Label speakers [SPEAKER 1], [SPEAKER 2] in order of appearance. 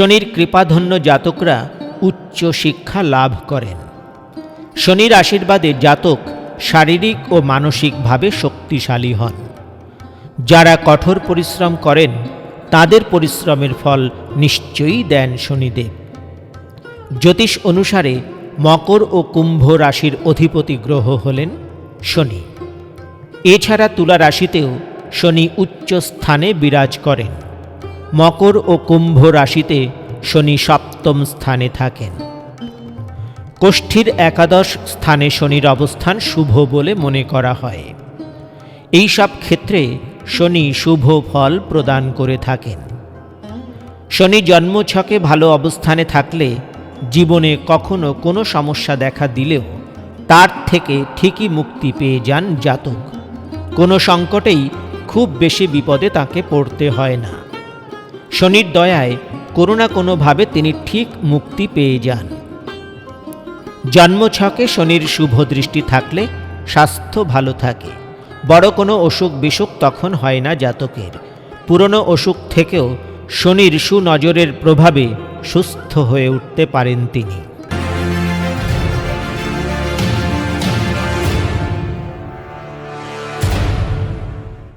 [SPEAKER 1] শনির কৃপাধন্য জাতকরা উচ্চ শিক্ষা লাভ করেন। শনির আশীর্বাদে জাতক শারীরিক ও মানসিকভাবে শক্তিশালী হন। যারা কঠোর পরিশ্রম করেন, তাদের পরিশ্রমের ফল নিশ্চয়ই দেন শনিদেব। জ্যোতিষ অনুসারে মকর ও কুম্ভ রাশির অধিপতি গ্রহ হলেন শনি। এছাড়া তুলা রাশিতেও শনি উচ্চ স্থানে বিরাজ করেন। মকর ও কুম্ভ রাশিতে শনি সপ্তম স্থানে থাকেন। কোষ্ঠীর একাদশ স্থানে শনির অবস্থান শুভ বলে মনে করা হয়। এই সব ক্ষেত্রে শনি শুভ ফল প্রদান করে থাকেন। শনি জন্মছকে ভালো অবস্থানে থাকলে জীবনে কখনো কোনো সমস্যা দেখা দিলেও তার থেকে ঠিকই মুক্তি পেয়ে যান জাতক। কোনো সংকটেই খুব বেশি বিপদে তাকে পড়তে হয় না। শনির দয়ায় কোনো না কোনোভাবে তিনি ঠিক মুক্তি পেয়ে যান। জন্মছকে শনির শুভ দৃষ্টি থাকলে স্বাস্থ্য ভালো থাকে। বড় কোনো অসুখ বিসুখ তখন হয় না জাতকের। পুরনো অসুখ থেকেও শনির সুনজরের প্রভাবে সুস্থ হয়ে উঠতে পারেন তিনি।